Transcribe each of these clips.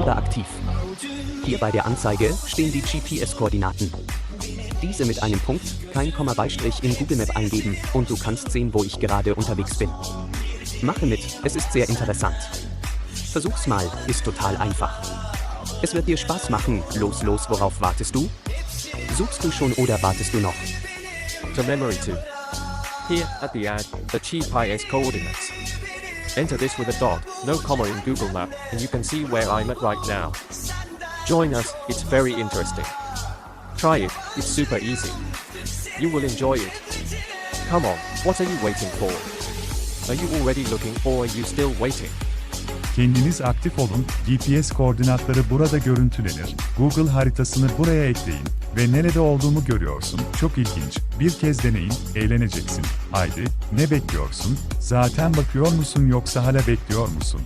selber aktiv. Hier bei der Anzeige stehen die GPS-Koordinaten. Diese mit einem Punkt, kein Komma Beistrich in Google Map eingeben und du kannst sehen, wo ich gerade unterwegs bin. Mache mit, es ist sehr interessant. Versuch's mal, ist total einfach. Es wird dir Spaß machen, los los, worauf wartest du? Suchst du schon oder wartest du noch? To memory 2. Here, at the ad, the GPS coordinates. Enter this with a dot, no comma in Google Map, and you can see where I'm at right now. Join us, it's very interesting. Try it, it's super easy. You will enjoy it. Come on, what are you waiting for? Are you already looking or are you still waiting? Kendiniz aktif olun, GPS koordinatları burada görüntülenir, Google haritasını buraya ekleyin ve nerede olduğumu görüyorsun. Çok ilginç. Bir kez deneyin, eğleneceksin. Haydi, ne bekliyorsun? Zaten bakıyor musun yoksa hala bekliyor musun?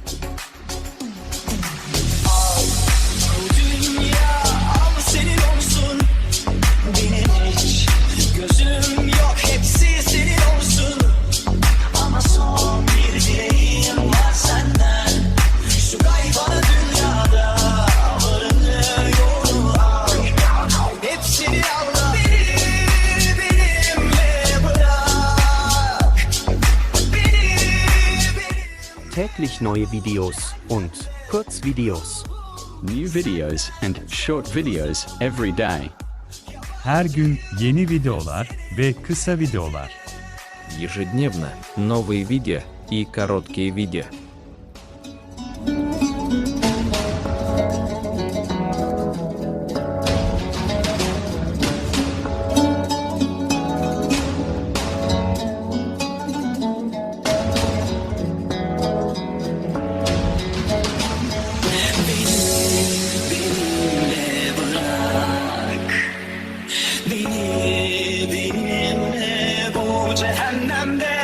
Täglich neue Videos und Kurzvideos. New videos and short videos every day. Her gün yeni videolar ve kısa videolar. Ежедневно новые видео и короткие видео. someday.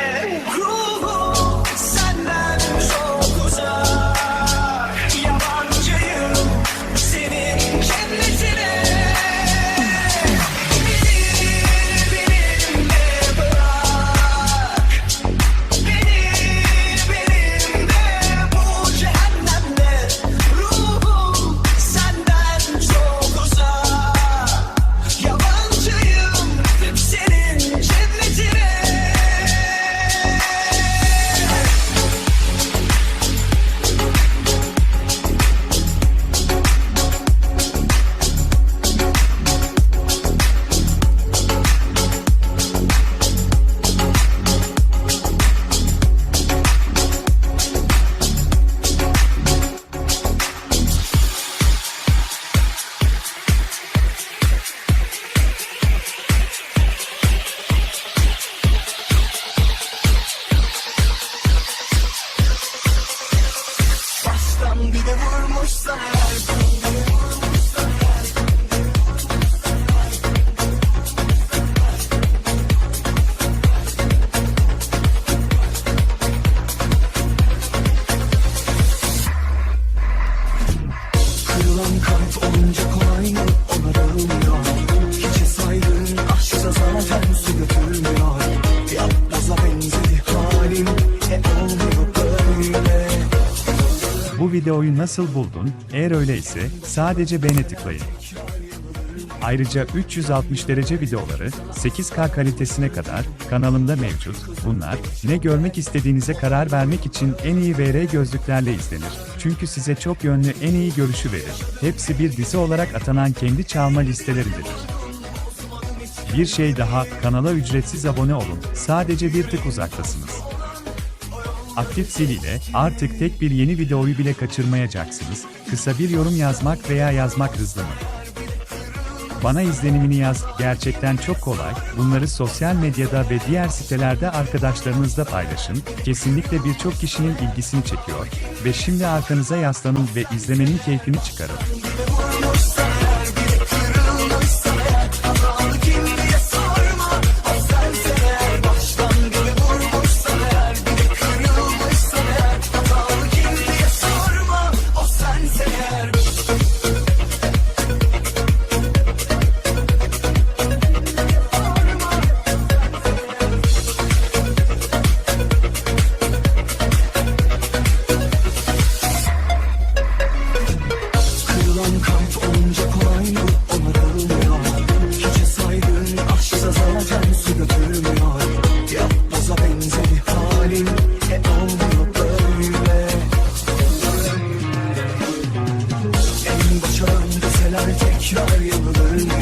outside. Bu videoyu nasıl buldun? Eğer öyleyse sadece beğene tıklayın. Ayrıca 360 derece videoları 8K kalitesine kadar kanalımda mevcut. Bunlar ne görmek istediğinize karar vermek için en iyi VR gözlüklerle izlenir. Çünkü size çok yönlü en iyi görüşü verir. Hepsi bir dizi olarak atanan kendi çalma listelerindedir. Bir şey daha, kanala ücretsiz abone olun. Sadece bir tık uzaktasınız. Aktif zil ile artık tek bir yeni videoyu bile kaçırmayacaksınız. Kısa bir yorum yazmak veya yazmak hızlı mı? Bana izlenimini yaz, gerçekten çok kolay. Bunları sosyal medyada ve diğer sitelerde arkadaşlarınızla paylaşın. Kesinlikle birçok kişinin ilgisini çekiyor. Ve şimdi arkanıza yaslanın ve izlemenin keyfini çıkarın. Müzik Seneler tekrar yılların